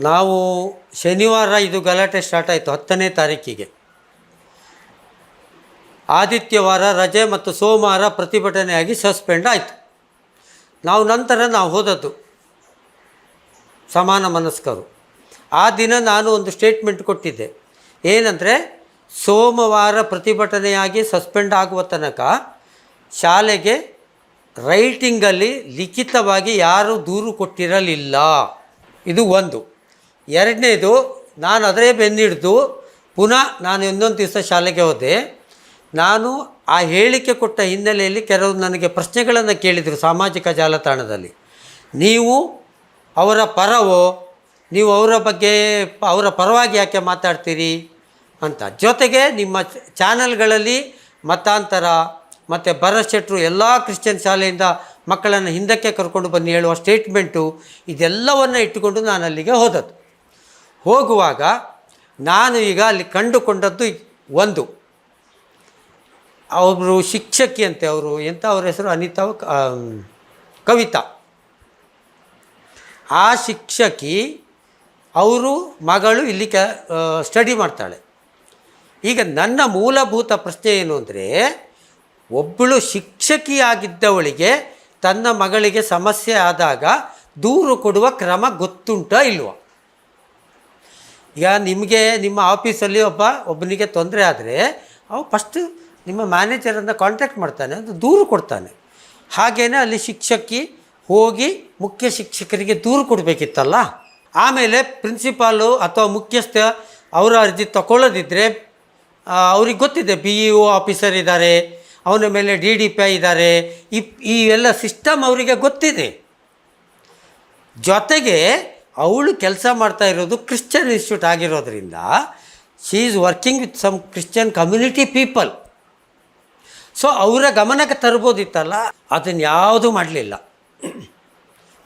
ನಾವು ಶನಿವಾರ ಇದು ಗಲಾಟೆ ಸ್ಟಾರ್ಟ್ ಆಯಿತು ಹತ್ತನೇ ತಾರೀಕಿಗೆ. ಆದಿತ್ಯವಾರ ರಜೆ ಮತ್ತು ಸೋಮವಾರ ಪ್ರತಿಭಟನೆಯಾಗಿ ಸಸ್ಪೆಂಡ್ ಆಯಿತು. ನಾವು ನಂತರ ನಾವು ಹೋದದ್ದು ಸಮಾನ ಮನಸ್ಕರು. ಆ ದಿನ ನಾನು ಒಂದು ಸ್ಟೇಟ್ಮೆಂಟ್ ಕೊಟ್ಟಿದ್ದೆ. ಏನಂದರೆ, ಸೋಮವಾರ ಪ್ರತಿಭಟನೆಯಾಗಿ ಸಸ್ಪೆಂಡ್ ಆಗುವ ತನಕ ಶಾಲೆಗೆ ರೈಟಿಂಗಲ್ಲಿ ಲಿಖಿತವಾಗಿ ಯಾರೂ ದೂರು ಕೊಟ್ಟಿರಲಿಲ್ಲ. ಇದು ಒಂದು. ಎರಡನೇದು, ನಾನು ಅದರೇ ಬೆನ್ನಿಡಿದು, ಪುನಃ ನಾನು ಇನ್ನೊಂದು ದಿವಸ ಶಾಲೆಗೆ ಹೋದೆ. ನಾನು ಆ ಹೇಳಿಕೆ ಕೊಟ್ಟ ಹಿನ್ನೆಲೆಯಲ್ಲಿ ಕೆಲವು ನನಗೆ ಪ್ರಶ್ನೆಗಳನ್ನು ಕೇಳಿದರು ಸಾಮಾಜಿಕ ಜಾಲತಾಣದಲ್ಲಿ. ನೀವು ಅವರ ಪರವೋ, ನೀವು ಅವರ ಬಗ್ಗೆ ಅವರ ಪರವಾಗಿ ಯಾಕೆ ಮಾತಾಡ್ತೀರಿ ಅಂತ. ಜೊತೆಗೆ ನಿಮ್ಮ ಚಾನಲ್ಗಳಲ್ಲಿ ಮತಾಂತರ, ಮತ್ತು ಭರತ್ ಶೆಟ್ರು ಎಲ್ಲ ಕ್ರಿಶ್ಚಿಯನ್ ಶಾಲೆಯಿಂದ ಮಕ್ಕಳನ್ನು ಹಿಂದಕ್ಕೆ ಕರ್ಕೊಂಡು ಬನ್ನಿ ಹೇಳುವ ಸ್ಟೇಟ್ಮೆಂಟು, ಇದೆಲ್ಲವನ್ನು ಇಟ್ಟುಕೊಂಡು ನಾನು ಅಲ್ಲಿಗೆ ಹೋದದ್ದು. ಹೋಗುವಾಗ ನಾನು ಈಗ ಅಲ್ಲಿ ಕಂಡುಕೊಂಡದ್ದು ಒಂದು. ಅವರು ಶಿಕ್ಷಕಿ ಅಂತೆ ಅವರು. ಎಂಥ ಅವ್ರ ಹೆಸರು? ಅನಿತಾ ಕವಿತಾ. ಆ ಶಿಕ್ಷಕಿ ಅವರು ಮಗಳು ಇಲ್ಲಿ ಕ ಸ್ಟಡಿ ಮಾಡ್ತಾಳೆ. ಈಗ ನನ್ನ ಮೂಲಭೂತ ಪ್ರಶ್ನೆ ಏನು ಅಂದರೆ ಒಬ್ಬಳು ಶಿಕ್ಷಕಿಯಾಗಿದ್ದವಳಿಗೆ ತನ್ನ ಮಗಳಿಗೆ ಸಮಸ್ಯೆ ಆದಾಗ ದೂರು ಕೊಡುವ ಕ್ರಮ ಗೊತ್ತುಂಟಾ ಇಲ್ವಾ? ಈಗ ನಿಮಗೆ ನಿಮ್ಮ ಆಫೀಸಲ್ಲಿ ಒಬ್ಬ ಒಬ್ಬನಿಗೆ ತೊಂದರೆ ಆದರೆ ಅವ ಫಸ್ಟು ನಿಮ್ಮ ಮ್ಯಾನೇಜರನ್ನು ಕಾಂಟ್ಯಾಕ್ಟ್ ಮಾಡ್ತಾನೆ ಅದು ದೂರು ಕೊಡ್ತಾನೆ. ಹಾಗೇನೆ ಅಲ್ಲಿ ಶಿಕ್ಷಕಿ ಹೋಗಿ ಮುಖ್ಯ ಶಿಕ್ಷಕರಿಗೆ ದೂರು ಕೊಡಬೇಕಿತ್ತಲ್ಲ? ಆಮೇಲೆ ಪ್ರಿನ್ಸಿಪಾಲು ಅಥವಾ ಮುಖ್ಯಸ್ಥ ಅವರ ಅರ್ಜಿ ತಗೊಳ್ಳೋದಿದ್ದರೆ ಅವ್ರಿಗೆ ಗೊತ್ತಿದೆ ಬಿ ಇ ಒ ಆಫೀಸರ್ ಇದ್ದಾರೆ ಅವನ ಮೇಲೆ ಡಿ ಡಿ ಪಿ ಐ ಇದ್ದಾರೆ ಈ ಈ ಎಲ್ಲ ಸಿಸ್ಟಮ್ ಅವರಿಗೆ ಗೊತ್ತಿದೆ. ಜೊತೆಗೆ ಅವಳು ಕೆಲಸ ಮಾಡ್ತಾ ಇರೋದು ಕ್ರಿಶ್ಚಿಯನ್ ಇನ್ಸ್ಟಿಟ್ಯೂಟ್ ಆಗಿರೋದ್ರಿಂದ she is working with some Christian community people so ಅವರ ಗಮನಕ್ಕೆ ತರ್ಬೋದಿತ್ತಲ್ಲ, ಅದನ್ನು ಯಾವುದೂ ಮಾಡಲಿಲ್ಲ.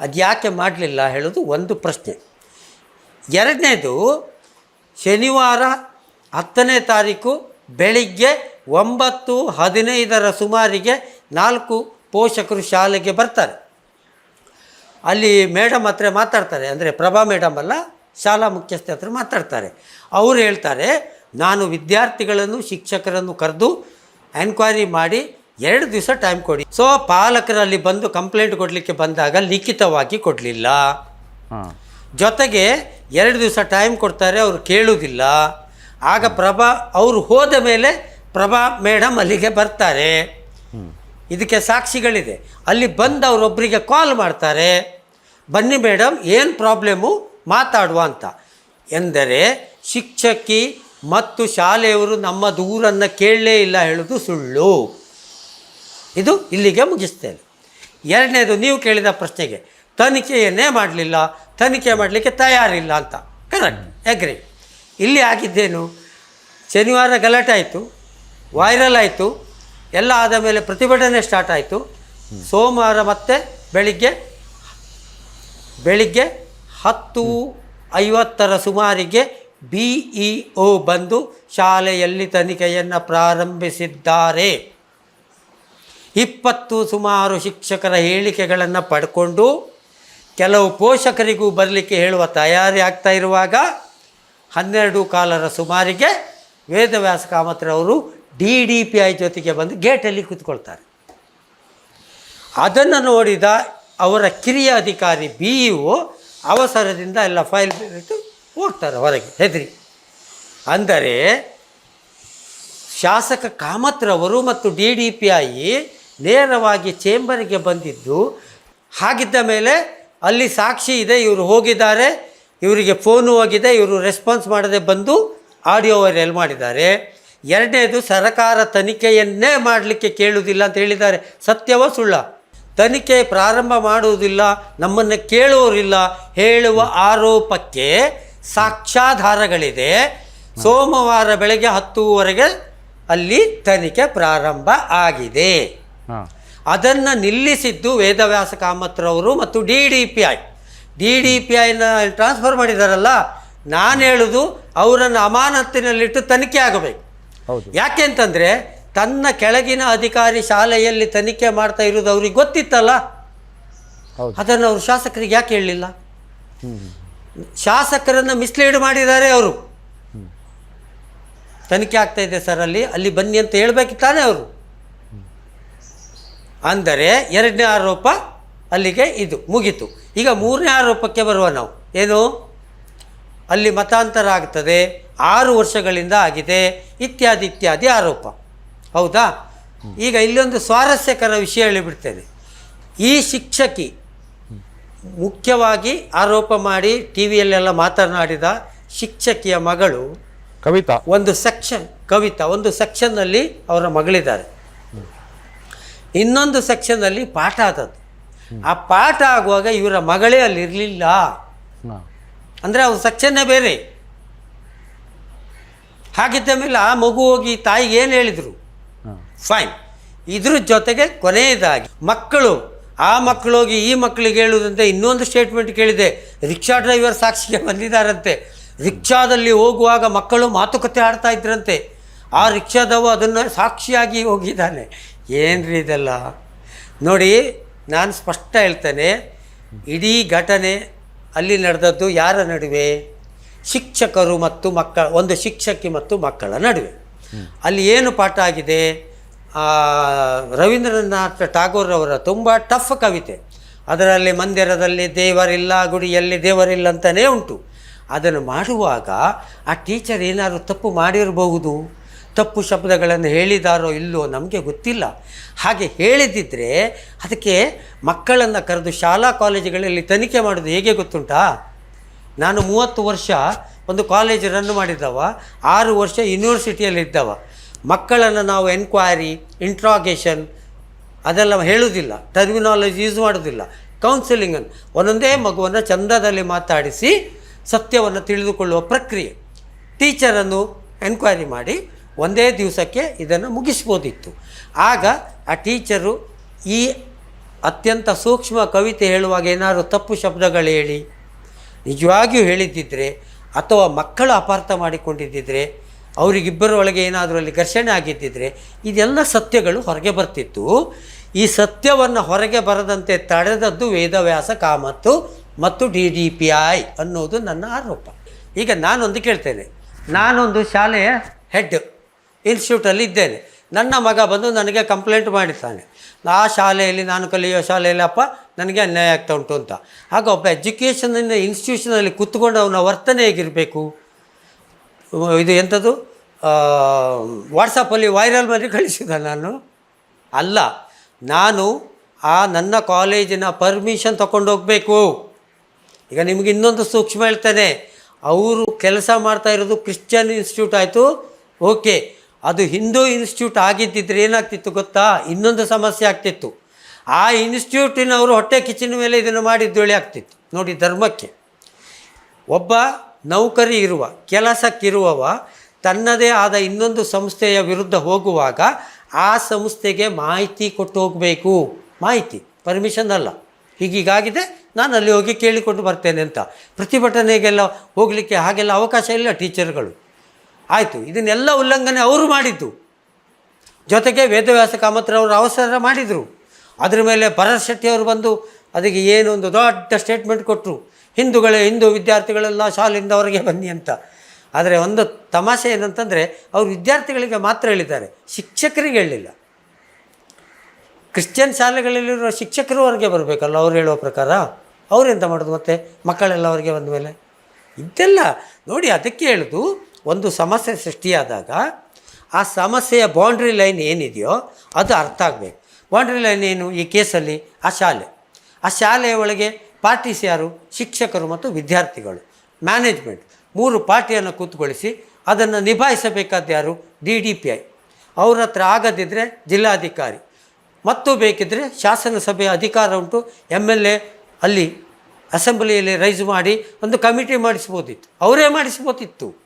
ಅದು ಯಾಕೆ ಮಾಡಲಿಲ್ಲ ಹೇಳೋದು ಒಂದು ಪ್ರಶ್ನೆ. ಎರಡನೇದು, ಶನಿವಾರ ಹತ್ತನೇ ತಾರೀಕು ಬೆಳಿಗ್ಗೆ ಒಂಬತ್ತು ಹದಿನೈದರ ಸುಮಾರಿಗೆ ನಾಲ್ಕು ಪೋಷಕರು ಶಾಲೆಗೆ ಬರ್ತಾರೆ. ಅಲ್ಲಿ ಮೇಡಮ್ ಹತ್ರ ಮಾತಾಡ್ತಾರೆ ಅಂದರೆ ಪ್ರಭಾ ಮೇಡಮ್ ಅಲ್ಲ ಶಾಲಾ ಮುಖ್ಯಸ್ಥೆ ಹತ್ರ ಮಾತಾಡ್ತಾರೆ. ಅವರು ಹೇಳ್ತಾರೆ ನಾನು ವಿದ್ಯಾರ್ಥಿಗಳನ್ನು ಶಿಕ್ಷಕರನ್ನು ಕರೆದು ಎನ್ಕ್ವೈರಿ ಮಾಡಿ ಎರಡು ದಿವಸ ಟೈಮ್ ಕೊಡಿ. ಸೊ ಪಾಲಕರಲ್ಲಿ ಬಂದು ಕಂಪ್ಲೇಂಟ್ ಕೊಡಲಿಕ್ಕೆ ಬಂದಾಗ ಲಿಖಿತವಾಗಿ ಕೊಡಲಿಲ್ಲ. ಜೊತೆಗೆ ಎರಡು ದಿವಸ ಟೈಮ್ ಕೊಡ್ತಾರೆ ಅವರು ಕೇಳುವುದಿಲ್ಲ ಆಗ ಪ್ರಭಾ ಅವರು ಹೋದ ಮೇಲೆ ಪ್ರಭಾ ಮೇಡಮ್ ಅಲ್ಲಿಗೆ ಬರ್ತಾರೆ. ಇದಕ್ಕೆ ಸಾಕ್ಷಿಗಳಿದೆ. ಅಲ್ಲಿ ಬಂದು ಅವರೊಬ್ಬರಿಗೆ ಕಾಲ್ ಮಾಡ್ತಾರೆ, ಬನ್ನಿ ಮೇಡಮ್ ಏನು ಪ್ರಾಬ್ಲಮ್ಮು ಮಾತಾಡುವ ಅಂತ. ಎಂದರೆ, ಶಿಕ್ಷಕಿ ಮತ್ತು ಶಾಲೆಯವರು ನಮ್ಮ ದೂರನ್ನು ಕೇಳಲೇ ಇಲ್ಲ ಹೇಳೋದು ಸುಳ್ಳು. ಇದು ಇಲ್ಲಿಗೆ ಮುಗಿಸ್ತೇನೆ. ಎರಡನೇದು, ನೀವು ಕೇಳಿದ ಪ್ರಶ್ನೆಗೆ, ತನಿಖೆಯನ್ನೇ ಮಾಡಲಿಲ್ಲ, ತನಿಖೆ ಮಾಡಲಿಕ್ಕೆ ತಯಾರಿಲ್ಲ ಅಂತ. ಕರೆಕ್ಟ್ ಎಗ್ರಿ ಇಲ್ಲಿ ಆಗಿದ್ದೇನು? ಶನಿವಾರ ಗಲಾಟೆ ಆಯಿತು ವೈರಲ್ ಆಯಿತು ಎಲ್ಲ ಆದ ಮೇಲೆ ಪ್ರತಿಭಟನೆ ಸ್ಟಾರ್ಟ್ ಆಯಿತು. ಸೋಮವಾರ ಮತ್ತೆ ಬೆಳಿಗ್ಗೆ ಬೆಳಿಗ್ಗೆ ಹತ್ತು ಐವತ್ತರ ಸುಮಾರಿಗೆ ಬಿ ಇ ಒ ಬಂದು ಶಾಲೆಯಲ್ಲಿ ತನಿಖೆಯನ್ನು ಪ್ರಾರಂಭಿಸಿದ್ದಾರೆ. ಇಪ್ಪತ್ತು ಸುಮಾರು ಶಿಕ್ಷಕರ ಹೇಳಿಕೆಗಳನ್ನು ಪಡ್ಕೊಂಡು ಕೆಲವು ಪೋಷಕರಿಗೂ ಬರಲಿಕ್ಕೆ ಹೇಳುವ ತಯಾರಿ ಆಗ್ತಾ ಇರುವಾಗ ಹನ್ನೆರಡು ಕಾಲರ ಸುಮಾರಿಗೆ ವೇದವ್ಯಾಸ ಕಾಮತ್ರವರು ಡಿ ಡಿ ಪಿ ಐ ಜೊತೆಗೆ ಬಂದು ಗೇಟಲ್ಲಿ ಕೂತ್ಕೊಳ್ತಾರೆ. ಅದನ್ನು ನೋಡಿದ ಅವರ ಕಿರಿಯ ಅಧಿಕಾರಿ ಬಿ ಇ ಒ ಅವಸರದಿಂದ ಎಲ್ಲ ಫೈಲ್ ಬಿಟ್ಟು ಹೋಗ್ತಾರೆ ಹೊರಗೆ, ಹೆದರಿ. ಅಂದರೆ ಶಾಸಕ ಕಾಮತ್ರವರು ಮತ್ತು ಡಿ ಡಿ ಪಿ ಐ ನೇರವಾಗಿ ಚೇಂಬರಿಗೆ ಬಂದಿದ್ದು, ಹಾಗಿದ್ದ ಮೇಲೆ ಅಲ್ಲಿ ಸಾಕ್ಷಿ ಇದೆ, ಇವರು ಹೋಗಿದ್ದಾರೆ, ಇವರಿಗೆ ಫೋನು ಹೋಗಿದೆ, ಇವರು ರೆಸ್ಪಾನ್ಸ್ ಮಾಡದೆ ಬಂದು ಆಡಿಯೋ ವೈರಲ್ ಮಾಡಿದ್ದಾರೆ. ಎರಡನೇದು ಸರಕಾರ ತನಿಖೆಯನ್ನೇ ಮಾಡಲಿಕ್ಕೆ ಕೇಳುವುದಿಲ್ಲ ಅಂತ ಹೇಳಿದ್ದಾರೆ. ಸತ್ಯವೋ ಸುಳ್ಳ? ತನಿಖೆ ಪ್ರಾರಂಭ ಮಾಡುವುದಿಲ್ಲ ನಮ್ಮನ್ನು ಕೇಳುವವರಿಲ್ಲ ಹೇಳುವ ಆರೋಪಕ್ಕೆ ಸಾಕ್ಷ್ಯಾಧಾರಗಳಿದೆ. ಸೋಮವಾರ ಬೆಳಗ್ಗೆ ಹತ್ತುವರೆಗೆ ಅಲ್ಲಿ ತನಿಖೆ ಪ್ರಾರಂಭ ಆಗಿದೆ. ಅದನ್ನು ನಿಲ್ಲಿಸಿದ್ದು ವೇದವ್ಯಾಸ ಕಾಮತ್ರವರು ಮತ್ತು D D P I. D D P ಐನ ಟ್ರಾನ್ಸ್ಫರ್ ಮಾಡಿದಾರಲ್ಲ ನಾನು ಹೇಳುದು ಅವರನ್ನು ಅಮಾನತ್ತಿನಲ್ಲಿಟ್ಟು ತನಿಖೆ ಆಗಬೇಕು. ಯಾಕೆ ಅಂತಂದರೆ ತನ್ನ ಕೆಳಗಿನ ಅಧಿಕಾರಿ ಶಾಲೆಯಲ್ಲಿ ತನಿಖೆ ಮಾಡ್ತಾ ಇರೋದು ಅವ್ರಿಗೆ ಗೊತ್ತಿತ್ತಲ್ಲ? ಅದನ್ನು ಅವರು ಶಾಸಕರಿಗೆ ಯಾಕೆ ಹೇಳಲಿಲ್ಲ? ಶಾಸಕರನ್ನು ಮಿಸ್ಲೀಡ್ ಮಾಡಿದ್ದಾರೆ ಅವರು. ತನಿಖೆ ಆಗ್ತಾ ಇದೆ ಸರ್ ಅಲ್ಲಿ ಅಲ್ಲಿ ಬನ್ನಿ ಅಂತ ಹೇಳಬೇಕಿತ್ತಾನೆ ಅವರು. ಅಂದರೆ ಎರಡನೇ ಆರೋಪ ಅಲ್ಲಿಗೆ ಇದು ಮುಗೀತು. ಈಗ ಮೂರನೇ ಆರೋಪಕ್ಕೆ ಬರುವ ನಾವು. ಏನು? ಅಲ್ಲಿ ಮತಾಂತರ ಆಗ್ತದೆ ಆರು ವರ್ಷಗಳಿಂದ ಆಗಿದೆ ಇತ್ಯಾದಿ ಇತ್ಯಾದಿ ಆರೋಪ. ಹೌದಾ? ಈಗ ಇಲ್ಲೊಂದು ಸ್ವಾರಸ್ಯಕರ ವಿಷಯ ಹೇಳಿಬಿಡ್ತೇನೆ. ಈ ಶಿಕ್ಷಕಿ ಮುಖ್ಯವಾಗಿ ಆರೋಪ ಮಾಡಿ ಟಿ ವಿಯಲ್ಲೆಲ್ಲ ಮಾತನಾಡಿದ ಶಿಕ್ಷಕಿಯ ಮಗಳು ಕವಿತಾ. ಒಂದು ಸೆಕ್ಷನ್ ಕವಿತಾ ಒಂದು ಸೆಕ್ಷನ್ನಲ್ಲಿ ಅವರ ಮಗಳಿದ್ದಾರೆ. ಇನ್ನೊಂದು ಸೆಕ್ಷನ್ನಲ್ಲಿ ಪಾಠ ಆದದ್ದು. ಆ ಪಾಠ ಆಗುವಾಗ ಇವರ ಮಗಳೇ ಅಲ್ಲಿ ಇರಲಿಲ್ಲ ಹಾ. ಅಂದರೆ ಅವ್ರ ಸೆಕ್ಷನ್ನೇ ಬೇರೆ. ಹಾಗಿದ್ದ ಮೇಲೆ ಆ ಮಗು ಹೋಗಿ ತಾಯಿಗೆ ಏನು ಹೇಳಿದರು? ಫೈನ್ ಇದ್ರ ಜೊತೆಗೆ ಕೊನೆಯದಾಗಿ ಮಕ್ಕಳು ಆ ಮಕ್ಕಳು ಹೋಗಿ ಈ ಮಕ್ಕಳಿಗೆ ಹೇಳುವುದಂತೆ ಇನ್ನೊಂದು ಸ್ಟೇಟ್ಮೆಂಟ್ ಕೇಳಿದೆ. Rickshaw driver ಸಾಕ್ಷಿಗೆ ಬಂದಿದ್ದಾರಂತೆ. ರಿಕ್ಷಾದಲ್ಲಿ ಹೋಗುವಾಗ ಮಕ್ಕಳು ಮಾತುಕತೆ ಆಡ್ತಾ ಇದ್ರಂತೆ. ಆ ರಿಕ್ಷಾದವ ಅದನ್ನು ಸಾಕ್ಷಿಯಾಗಿ ಹೋಗಿದ್ದಾನೆ. ಏನ್ರಿ ಇದೆಲ್ಲ? ನೋಡಿ ನಾನು ಸ್ಪಷ್ಟ ಹೇಳ್ತೇನೆ. ಇಡೀ ಘಟನೆ ಅಲ್ಲಿ ನಡೆದದ್ದು ಯಾರ ನಡುವೆ? ಶಿಕ್ಷಕರು ಮತ್ತು ಮಕ್ಕಳ ಒಂದು ಶಿಕ್ಷಕಿ ಮತ್ತು ಮಕ್ಕಳ ನಡುವೆ. ಅಲ್ಲಿ ಏನು ಪಾಠ ಆಗಿದೆ? ರವೀಂದ್ರನಾಥ್ ಟಾಗೋರ್ ಅವರ ತುಂಬ ಟಫ್ ಕವಿತೆ. ಅದರಲ್ಲಿ ಮಂದಿರದಲ್ಲಿ ದೇವರಿಲ್ಲ, ಗುಡಿಯಲ್ಲಿ ದೇವರಿಲ್ಲ ಅಂತಲೇ ಉಂಟು. ಅದನ್ನು ಮಾಡುವಾಗ ಆ ಟೀಚರ್ ಏನಾದರೂ ತಪ್ಪು ಮಾಡಿರಬಹುದು? ತಪ್ಪು ಶಬ್ದಗಳನ್ನು ಹೇಳಿದಾರೋ ಇಲ್ಲೋ ನಮಗೆ ಗೊತ್ತಿಲ್ಲ. ಹಾಗೆ ಹೇಳಿದಿದ್ದರೆ ಅದಕ್ಕೆ ಮಕ್ಕಳನ್ನು ಕರೆದು ಶಾಲಾ ಕಾಲೇಜುಗಳಲ್ಲಿ ತನಿಖೆ ಮಾಡೋದು ಹೇಗೆ ಗೊತ್ತುಂಟಾ? ನಾನು ಮೂವತ್ತು ವರ್ಷ ಒಂದು ಕಾಲೇಜ್ ರನ್ ಮಾಡಿದ್ದವ ಆರು ವರ್ಷ ಯೂನಿವರ್ಸಿಟಿಯಲ್ಲಿದ್ದವ ಮಕ್ಕಳನ್ನು ನಾವು ಎನ್ಕ್ವೈರಿ, ಇಂಟ್ರಾಗೇಷನ್ ಅದೆಲ್ಲ ಹೇಳುವುದಿಲ್ಲ ಟರ್ಮಿನಾಲಜಿ ಯೂಸ್ ಮಾಡೋದಿಲ್ಲ. ಕೌನ್ಸಿಲಿಂಗನ್ನು ಒಂದೊಂದೇ ಮಗುವನ್ನು ಚಂದದಲ್ಲಿ ಮಾತಾಡಿಸಿ ಸತ್ಯವನ್ನು ತಿಳಿದುಕೊಳ್ಳುವ ಪ್ರಕ್ರಿಯೆ. ಟೀಚರನ್ನು ಎನ್ಕ್ವೈರಿ ಮಾಡಿ ಒಂದೇ ದಿವಸಕ್ಕೆ ಇದನ್ನು ಮುಗಿಸ್ಬೋದಿತ್ತು. ಆಗ ಆ ಟೀಚರು ಈ ಅತ್ಯಂತ ಸೂಕ್ಷ್ಮ ಕವಿತೆ ಹೇಳುವಾಗ ಏನಾದರೂ ತಪ್ಪು ಶಬ್ದಗಳು ಹೇಳಿ, ನಿಜವಾಗಿಯೂ ಹೇಳಿದ್ದಿದ್ರೆ ಅಥವಾ ಮಕ್ಕಳು ಅಪಾರ್ಥ ಮಾಡಿಕೊಂಡಿದ್ದಿದ್ರೆ, ಅವರಿಗಿಬ್ಬರ ಒಳಗೆ ಏನಾದರೂ ಅಲ್ಲಿ ಘರ್ಷಣೆ ಆಗಿದ್ದಿದ್ರೆ ಇದೆಲ್ಲ ಸತ್ಯಗಳು ಹೊರಗೆ ಬರ್ತಿತ್ತು. ಈ ಸತ್ಯವನ್ನು ಹೊರಗೆ ಬರದಂತೆ ತಡೆದದ್ದು ವೇದವ್ಯಾಸ ಕಾಮತ್ತು ಮತ್ತು ಡಿ ಡಿ ಪಿ ಐ ಅನ್ನೋದು ನನ್ನ ಆರೋಪ. ಈಗ ನಾನೊಂದು ಕೇಳ್ತೇನೆ. ನಾನೊಂದು ಶಾಲೆಯ ಹೆಡ್ ಇನ್ಸ್ಟಿಟ್ಯೂಟಲ್ಲಿ ಇದ್ದೇನೆ. ನನ್ನ ಮಗ ಬಂದು ನನಗೆ ಕಂಪ್ಲೇಂಟ್ ಮಾಡಿದ್ದಾನೆ ಆ ಶಾಲೆಯಲ್ಲಿ, ನಾನು ಕಲಿಯೋ ಶಾಲೆಯಲ್ಲಿ ಅಪ್ಪ, ನನಗೆ ಅನ್ಯಾಯ ಆಗ್ತಾ ಉಂಟು ಅಂತ. ಆಗ ಒಬ್ಬ ಎಜುಕೇಷನಿಂದ ಇನ್ಸ್ಟಿಟ್ಯೂಷನಲ್ಲಿ ಕೂತ್ಕೊಂಡು ಅವನ ವರ್ತನೆ ಹೇಗಿರಬೇಕು? ಇದು ಎಂಥದ್ದು ವಾಟ್ಸಪ್ಪಲ್ಲಿ ವೈರಲ್ ಮಾಡಿ ಕಳಿಸಿದ ನಾನು. ಅಲ್ಲ, ನಾನು ಆ ನನ್ನ ಕಾಲೇಜಿನ ಪರ್ಮಿಷನ್ ತಗೊಂಡು ಹೋಗಬೇಕು. ಈಗ ನಿಮಗೆ ಇನ್ನೊಂದು ಸೂಕ್ಷ್ಮ ಹೇಳ್ತೇನೆ. ಅವರು ಕೆಲಸ ಮಾಡ್ತಾ ಇರೋದು ಕ್ರಿಶ್ಚಿಯನ್ ಇನ್ಸ್ಟಿಟ್ಯೂಟ್ ಆಯಿತು. ಓಕೆ ಅದು ಹಿಂದೂ ಇನ್ಸ್ಟಿಟ್ಯೂಟ್ ಆಗಿದ್ದಿದ್ರೆ ಏನಾಗ್ತಿತ್ತು ಗೊತ್ತಾ? ಇನ್ನೊಂದು ಸಮಸ್ಯೆ ಆಗ್ತಿತ್ತು. ಆ ಇನ್ಸ್ಟಿಟ್ಯೂಟಿನವರು ಹೊಟ್ಟೆ ಕಿಚನ್ ಮೇಲೆ ಇದನ್ನು ಮಾಡಿದ್ದೊಳೆ ಆಗ್ತಿತ್ತು. ನೋಡಿ ಧರ್ಮಕ್ಕೆ. ಒಬ್ಬ ನೌಕರಿ ಇರುವ, ಕೆಲಸಕ್ಕಿರುವವ ತನ್ನದೇ ಆದ ಇನ್ನೊಂದು ಸಂಸ್ಥೆಯ ವಿರುದ್ಧ ಹೋಗುವಾಗ ಆ ಸಂಸ್ಥೆಗೆ ಮಾಹಿತಿ ಕೊಟ್ಟು ಹೋಗಬೇಕು. ಮಾಹಿತಿ ಪರ್ಮಿಷನ್ ಅಲ್ಲ. ಹೀಗೀಗಾಗಿದೆ ನಾನು ಅಲ್ಲಿ ಹೋಗಿ ಕೇಳಿಕೊಂಡು ಬರ್ತೇನೆ ಅಂತ. ಪ್ರತಿಭಟನೆಗೆಲ್ಲ ಹೋಗಲಿಕ್ಕೆ ಹಾಗೆಲ್ಲ ಅವಕಾಶ ಇಲ್ಲ ಟೀಚರ್ಗಳು. ಆಯಿತು. ಇದನ್ನೆಲ್ಲ ಉಲ್ಲಂಘನೆ ಅವರು ಮಾಡಿದ್ದು. ಜೊತೆಗೆ ವೇದವ್ಯಾಸ ಕಾಮತ್ರವರು ಅವಸರ ಮಾಡಿದರು. ಅದರ ಮೇಲೆ ಭರತ್ ಶೆಟ್ಟಿಯವರು ಬಂದು ಅದಕ್ಕೆ ಏನು ಒಂದು ದೊಡ್ಡ ಸ್ಟೇಟ್ಮೆಂಟ್ ಕೊಟ್ಟರು ಹಿಂದೂಗಳೇ, ಹಿಂದೂ ವಿದ್ಯಾರ್ಥಿಗಳೆಲ್ಲ ಶಾಲೆಯಿಂದ ಅವರಿಗೆ ಬನ್ನಿ ಅಂತ. ಆದರೆ ಒಂದು ತಮಾಷೆ ಏನಂತಂದರೆ ಅವರು ವಿದ್ಯಾರ್ಥಿಗಳಿಗೆ ಮಾತ್ರ ಹೇಳಿದ್ದಾರೆ. ಶಿಕ್ಷಕರಿಗೆ ಹೇಳಲಿಲ್ಲ ಕ್ರಿಶ್ಚಿಯನ್ ಶಾಲೆಗಳಲ್ಲಿರುವ ಶಿಕ್ಷಕರು ಅವರಿಗೆ ಬರಬೇಕಲ್ಲ ಅವ್ರು ಹೇಳುವ ಪ್ರಕಾರ? ಅವರೆಂತ ಮಾಡೋದು ಮತ್ತೆ ಮಕ್ಕಳೆಲ್ಲ ಅವರಿಗೆ ಬಂದ ಮೇಲೆ? ಇದೆಲ್ಲ ನೋಡಿ ಅದಕ್ಕೆ ಹೇಳೋದು ಒಂದು ಸಮಸ್ಯೆ ಸೃಷ್ಟಿಯಾದಾಗ ಆ ಸಮಸ್ಯೆಯ ಬೌಂಡ್ರಿ ಲೈನ್ ಏನಿದೆಯೋ ಅದು ಅರ್ಥ ಆಗಬೇಕು. ಬೌಂಡ್ರಿ ಲೈನ್ ಏನು ಈ ಕೇಸಲ್ಲಿ ಆ ಶಾಲೆ. ಆ ಶಾಲೆಯ ಒಳಗೆ ಪಾರ್ಟೀಸ್ ಯಾರು? ಶಿಕ್ಷಕರು ಮತ್ತು ವಿದ್ಯಾರ್ಥಿಗಳು. ಮ್ಯಾನೇಜ್ಮೆಂಟ್ ಮೂರು ಪಾರ್ಟಿಯನ್ನು ಕೂತ್ಕೊಳಿಸಿ ಅದನ್ನು ನಿಭಾಯಿಸಬೇಕಾದ ಯಾರು? ಡಿ ಡಿ ಪಿ ಐ ಅವ್ರ ಹತ್ರ ಆಗದಿದ್ದರೆ ಜಿಲ್ಲಾಧಿಕಾರಿ. ಮತ್ತು ಬೇಕಿದ್ದರೆ ಶಾಸನಸಭೆಯ ಅಧಿಕಾರ ಉಂಟು. ಎಂ ಎಲ್ ಎ ಅಲ್ಲಿ ಅಸೆಂಬ್ಲಿಯಲ್ಲಿ ರೈಸ್ ಮಾಡಿ ಒಂದು ಕಮಿಟಿ ಮಾಡಿಸ್ಬೋದಿತ್ತು. ಅವರೇ ಮಾಡಿಸ್ಬೋದಿತ್ತು.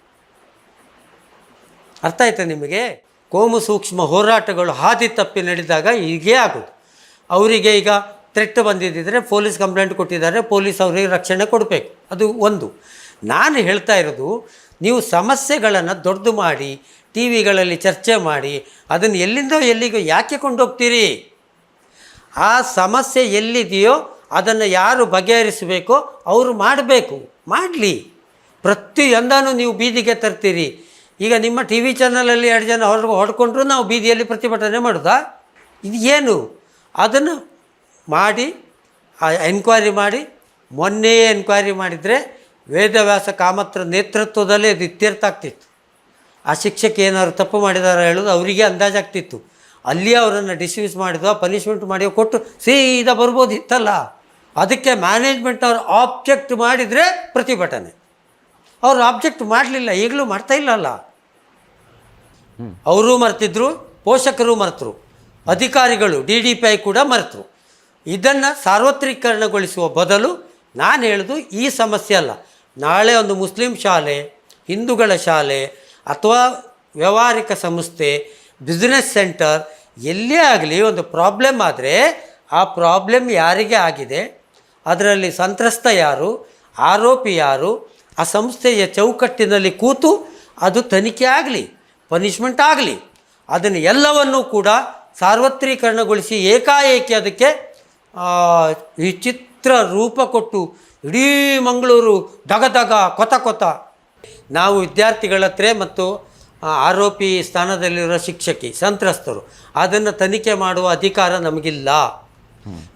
ಅರ್ಥ ಆಯ್ತಾ ನಿಮಗೆ? ಕೋಮು ಸೂಕ್ಷ್ಮ ಹೋರಾಟಗಳು ಹಾದಿ ತಪ್ಪಿ ನಡೆದಾಗ ಹೀಗೆ ಆಗೋದು. ಅವರಿಗೆ ಈಗ ಥ್ರೆಟ್ ಬಂದಿದ್ದರೆ ಪೊಲೀಸ್ ಕಂಪ್ಲೇಂಟ್ ಕೊಟ್ಟಿದ್ದಾರೆ, ಪೊಲೀಸ್ ಅವರಿಗೆ ರಕ್ಷಣೆ ಕೊಡಬೇಕು. ಅದು ಒಂದು. ನಾನು ಹೇಳ್ತಾ ಇರೋದು, ನೀವು ಸಮಸ್ಯೆಗಳನ್ನು ದೊಡ್ಡದು ಮಾಡಿ, ಟಿ ವಿಗಳಲ್ಲಿ ಚರ್ಚೆ ಮಾಡಿ, ಅದನ್ನು ಎಲ್ಲಿಂದೋ ಎಲ್ಲಿಗೋ ಯಾಕೆ ಕೊಂಡೋಗ್ತೀರಿ? ಆ ಸಮಸ್ಯೆ ಎಲ್ಲಿದೆಯೋ ಅದನ್ನು ಯಾರು ಬಗೆಹರಿಸಬೇಕೋ ಅವರು ಮಾಡಬೇಕು. ಮಾಡಲಿ. ಪ್ರತಿಯೊಂದನ್ನು ನೀವು ಬೀದಿಗೆ ತರ್ತೀರಿ. ಈಗ ನಿಮ್ಮ ಟಿ ವಿ ಚಾನಲಲ್ಲಿ ಎರಡು ಜನ ಹೊರ ಹೊಡ್ಕೊಂಡ್ರು ನಾವು ಬೀದಿಯಲ್ಲಿ ಪ್ರತಿಭಟನೆ ಮಾಡೋದಾ? ಇದು ಏನು? ಅದನ್ನು ಮಾಡಿ ಎನ್ಕ್ವೈರಿ ಮಾಡಿ, ಮೊನ್ನೆಯೇ ಎನ್ಕ್ವೈರಿ ಮಾಡಿದರೆ ವೇದವ್ಯಾಸ ಕಾಮತ್ರ ನೇತೃತ್ವದಲ್ಲೇ ಅದು ಇತ್ಯರ್ಥ ಆಗ್ತಿತ್ತು. ಆ ಶಿಕ್ಷಕ ಏನಾದ್ರು ತಪ್ಪು ಮಾಡಿದಾರ ಹೇಳೋದು ಅವರಿಗೆ ಅಂದಾಜಾಗ್ತಿತ್ತು ಅಲ್ಲಿ ಅವರನ್ನು ಡಿಸ್ಮಿಸ್ ಮಾಡಿದೋ ಪನಿಷ್ಮೆಂಟ್ ಮಾಡಿ ಕೊಟ್ಟು ಸೀದಾ ಬರ್ಬೋದಿತ್ತಲ್ಲ? ಅದಕ್ಕೆ ಮ್ಯಾನೇಜ್ಮೆಂಟ್ ಅವರು ಆಬ್ಜೆಕ್ಟ್ ಮಾಡಿದರೆ ಪ್ರತಿಭಟನೆ. ಅವರು ಆಬ್ಜೆಕ್ಟ್ ಮಾಡಲಿಲ್ಲ, ಈಗಲೂ ಮಾಡ್ತಾ ಇಲ್ಲಲ್ಲ? ಅವರು ಮರೆತಿದ್ರು, ಪೋಷಕರು ಮರೆತರು. ಅಧಿಕಾರಿಗಳು, ಡಿ ಡಿ ಪಿ ಐ ಕೂಡ ಮರೆತರು. ಇದನ್ನು ಸಾರ್ವತ್ರಿಕರಣಗೊಳಿಸುವ ಬದಲು ನಾನು ಹೇಳೋದು ಈ ಸಮಸ್ಯೆ ಅಲ್ಲ. ನಾಳೆ ಒಂದು ಮುಸ್ಲಿಂ ಶಾಲೆ, ಹಿಂದೂಗಳ ಶಾಲೆ ಅಥವಾ ವ್ಯಾವಹಾರಿಕ ಸಂಸ್ಥೆ ಬಿಸ್ನೆಸ್ ಸೆಂಟರ್ ಎಲ್ಲೇ ಆಗಲಿ ಒಂದು ಪ್ರಾಬ್ಲಮ್ ಆದರೆ ಆ ಪ್ರಾಬ್ಲಮ್ ಯಾರಿಗೆ ಆಗಿದೆ? ಅದರಲ್ಲಿ ಸಂತ್ರಸ್ತ ಯಾರು? ಆರೋಪಿ ಯಾರು? ಆ ಸಂಸ್ಥೆಯ ಚೌಕಟ್ಟಿನಲ್ಲಿ ಕೂತು ಅದು ತನಿಖೆ ಆಗಲಿ. ಪನಿಷ್ಮೆಂಟ್ ಆಗಲಿ. ಅದನ್ನು ಎಲ್ಲವನ್ನೂ ಕೂಡ ಸಾರ್ವತ್ರೀಕರಣಗೊಳಿಸಿ ಏಕಾಏಕಿ ಅದಕ್ಕೆ ಆ, ವಿಚಿತ್ರ ರೂಪ ಕೊಟ್ಟು ಇಡೀ ಮಂಗಳೂರು ಧಗ ಧಗ ಕೊತ ಕೊತ. ನಾವು ವಿದ್ಯಾರ್ಥಿಗಳ ಹತ್ರ ಮತ್ತು ಆರೋಪಿ ಸ್ಥಾನದಲ್ಲಿರೋ ಶಿಕ್ಷಕಿ ಸಂತ್ರಸ್ತರು ಅದನ್ನು ತನಿಖೆ ಮಾಡುವ ಅಧಿಕಾರ ನಮಗಿಲ್ಲ.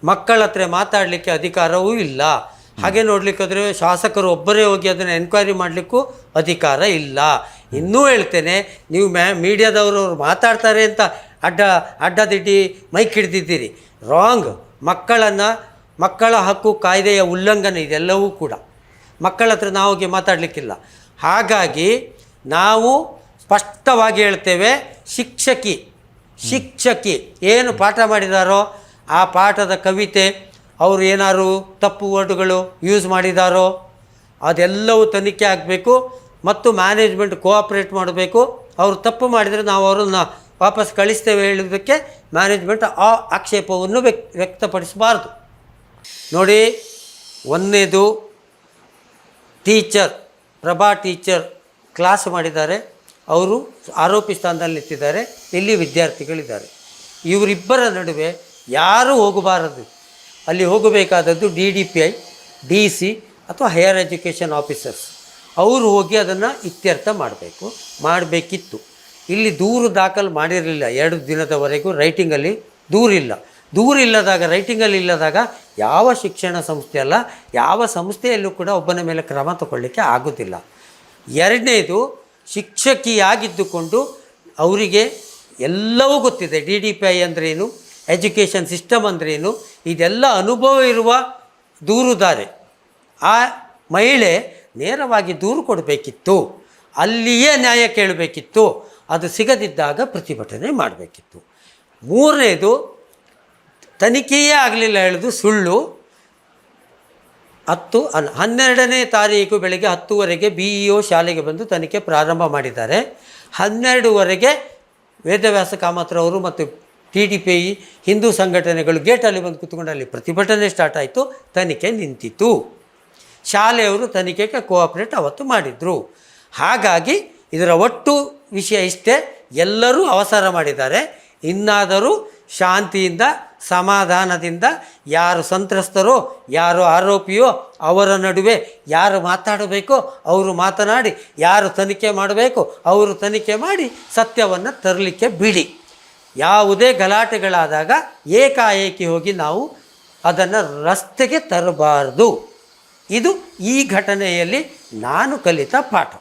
ಮಕ್ಕಳ ಹತ್ರ ಮಾತಾಡಲಿಕ್ಕೆ ಅಧಿಕಾರವೂ ಇಲ್ಲ. ಹಾಗೆ ನೋಡ್ಲಿಕ್ಕೆ ಹೋದರೆ ಶಾಸಕರು ಒಬ್ಬರೇ ಹೋಗಿ ಅದನ್ನು ಎನ್ಕ್ವೈರಿ ಮಾಡಲಿಕ್ಕೂ ಅಧಿಕಾರ ಇಲ್ಲ. ಇನ್ನೂ ಹೇಳ್ತೇನೆ, ನೀವು ಮ್ಯಾ ಮೀಡಿಯಾದವರು ಮಾತಾಡ್ತಾರೆ ಅಂತ ಅಡ್ಡ, ಅಡ್ಡದಿಡ್ಡಿ ಮೈಕ್ ಹಿಡ್ದಿದ್ದೀರಿ. ರಾಂಗ್ ಮಕ್ಕಳನ್ನು, ಮಕ್ಕಳ ಹಕ್ಕು, ಕಾಯ್ದೆಯ ಉಲ್ಲಂಘನೆ ಇದೆಲ್ಲವೂ ಕೂಡ. ಮಕ್ಕಳ ಹತ್ರ ನಾವು ಹೋಗಿ ಮಾತಾಡಲಿಕ್ಕಿಲ್ಲ. ಹಾಗಾಗಿ ನಾವು ಸ್ಪಷ್ಟವಾಗಿ ಹೇಳ್ತೇವೆ, ಶಿಕ್ಷಕಿ ಶಿಕ್ಷಕಿ ಏನು ಪಾಠ ಮಾಡಿದಾರೋ ಆ ಪಾಠದ ಕವಿತೆ ಅವರು ಏನಾದ್ರು ತಪ್ಪು ವರ್ಡ್ಗಳು ಯೂಸ್ ಮಾಡಿದಾರೋ ಅದೆಲ್ಲವೂ ತನಿಖೆ ಆಗಬೇಕು ಮತ್ತು ಮ್ಯಾನೇಜ್ಮೆಂಟ್ ಕೋಆಪ್ರೇಟ್ ಮಾಡಬೇಕು. ಅವರು ತಪ್ಪು ಮಾಡಿದರೆ ನಾವು ಅವರನ್ನು ವಾಪಸ್ ಕಳಿಸ್ತೇವೆ ಹೇಳೋದಕ್ಕೆ ಮ್ಯಾನೇಜ್ಮೆಂಟ್ ಆ ಆಕ್ಷೇಪವನ್ನು ವ್ಯಕ್, ವ್ಯಕ್ತಪಡಿಸಬಾರ್ದು. ನೋಡಿ ಒಂದನೇದು ಟೀಚರ್ ಪ್ರಭಾ ಟೀಚರ್ ಕ್ಲಾಸ್ ಮಾಡಿದ್ದಾರೆ. ಅವರು ಆರೋಪಿ ಸ್ಥಾನದಲ್ಲಿ ನಿಂತಿದ್ದಾರೆ ಇಲ್ಲಿ ವಿದ್ಯಾರ್ಥಿಗಳಿದ್ದಾರೆ. ಇವರಿಬ್ಬರ ನಡುವೆ ಯಾರೂ ಹೋಗಬಾರದು. ಅಲ್ಲಿ ಹೋಗಬೇಕಾದದ್ದು D D P I, D C ಅಥವಾ ಹೈಯರ್ ಎಜುಕೇಷನ್ ಆಫೀಸರ್ಸ್. ಅವರು ಹೋಗಿ ಅದನ್ನು ಇತ್ಯರ್ಥ ಮಾಡಬೇಕು. ಮಾಡಬೇಕಿತ್ತು. ಇಲ್ಲಿ ದೂರು ದಾಖಲು ಮಾಡಿರಲಿಲ್ಲ. ಎರಡು ದಿನದವರೆಗೂ ರೈಟಿಂಗಲ್ಲಿ ದೂರಿಲ್ಲ. ದೂರಿಲ್ಲದಾಗ, ರೈಟಿಂಗಲ್ಲಿ ಇಲ್ಲದಾಗ ಯಾವ ಶಿಕ್ಷಣ ಸಂಸ್ಥೆ ಅಲ್ಲ, ಯಾವ ಸಂಸ್ಥೆಯಲ್ಲೂ ಕೂಡ ಒಬ್ಬನ ಮೇಲೆ ಕ್ರಮ ತಗೊಳ್ಳಿಕ್ಕೆ ಆಗೋದಿಲ್ಲ. ಎರಡನೇದು, ಶಿಕ್ಷಕಿಯಾಗಿದ್ದುಕೊಂಡು ಅವರಿಗೆ ಎಲ್ಲವೂ ಗೊತ್ತಿದೆ. ಡಿ ಡಿ ಪಿ ಐ ಅಂದ್ರೇನು ಎಜುಕೇಷನ್ ಸಿಸ್ಟಮ್ ಅಂದ್ರೇನು? ಇದೆಲ್ಲ ಅನುಭವ ಇರುವ ದೂರುದಾರೆ. ಆ ಮಹಿಳೆ ನೇರವಾಗಿ ದೂರು ಕೊಡಬೇಕಿತ್ತು. ಅಲ್ಲಿಯೇ ನ್ಯಾಯ ಕೇಳಬೇಕಿತ್ತು. ಅದು ಸಿಗದಿದ್ದಾಗ ಪ್ರತಿಭಟನೆ ಮಾಡಬೇಕಿತ್ತು. ಮೂರನೇದು, ತನಿಖೆಯೇ ಆಗಲಿಲ್ಲ ಹೇಳೋದು ಸುಳ್ಳು. ಹತ್ತು ಅನ್ ಹನ್ನೆರಡನೇ ತಾರೀಕು ಬೆಳಗ್ಗೆ ಹತ್ತುವರೆಗೆ ಬಿ ಇ ಒ ಶಾಲೆಗೆ ಬಂದು ತನಿಖೆ ಪ್ರಾರಂಭ ಮಾಡಿದ್ದಾರೆ. ಹನ್ನೆರಡುವರೆಗೆ ವೇದವ್ಯಾಸ ಕಾಮತ್ರವರು ಮತ್ತು ಟಿ ಡಿ ಪಿ ಹಿಂದೂ ಸಂಘಟನೆಗಳು ಗೇಟಲ್ಲಿ ಬಂದು ಕೂತ್ಕೊಂಡು ಅಲ್ಲಿ ಪ್ರತಿಭಟನೆ ಸ್ಟಾರ್ಟ್ ಆಯಿತು, ತನಿಖೆ ನಿಂತಿತು ಶಾಲೆಯವರು ತನಿಖೆಗೆ ಕೋಆಪ್ರೇಟ್ ಅವತ್ತು ಮಾಡಿದರು. ಹಾಗಾಗಿ ಇದರ ಒಟ್ಟು ವಿಷಯ ಇಷ್ಟೇ, ಎಲ್ಲರೂ ಅವಸರ ಮಾಡಿದ್ದಾರೆ. ಇನ್ನಾದರೂ ಶಾಂತಿಯಿಂದ, ಸಮಾಧಾನದಿಂದ ಯಾರು ಸಂತ್ರಸ್ತರೋ, ಯಾರು ಆರೋಪಿಯೋ, ಅವರ ನಡುವೆ ಯಾರು ಮಾತಾಡಬೇಕೋ, ಅವರು ಮಾತನಾಡಿ, ಯಾರು ತನಿಖೆ ಮಾಡಬೇಕು, ಅವರು ತನಿಖೆ ಮಾಡಿ ಸತ್ಯವನ್ನು ತರಲಿಕ್ಕೆ ಬಿಡಿ. ಯಾವುದೇ ಗಲಾಟೆಗಳಾದಾಗ ಏಕಾಏಕಿ ಹೋಗಿ ನಾವು ಅದನ್ನು ರಸ್ತೆಗೆ ತರಬಾರದು. ಇದು ಈ ಘಟನೆಯಲ್ಲಿ ನಾನು ಕಲಿತ ಪಾಠ.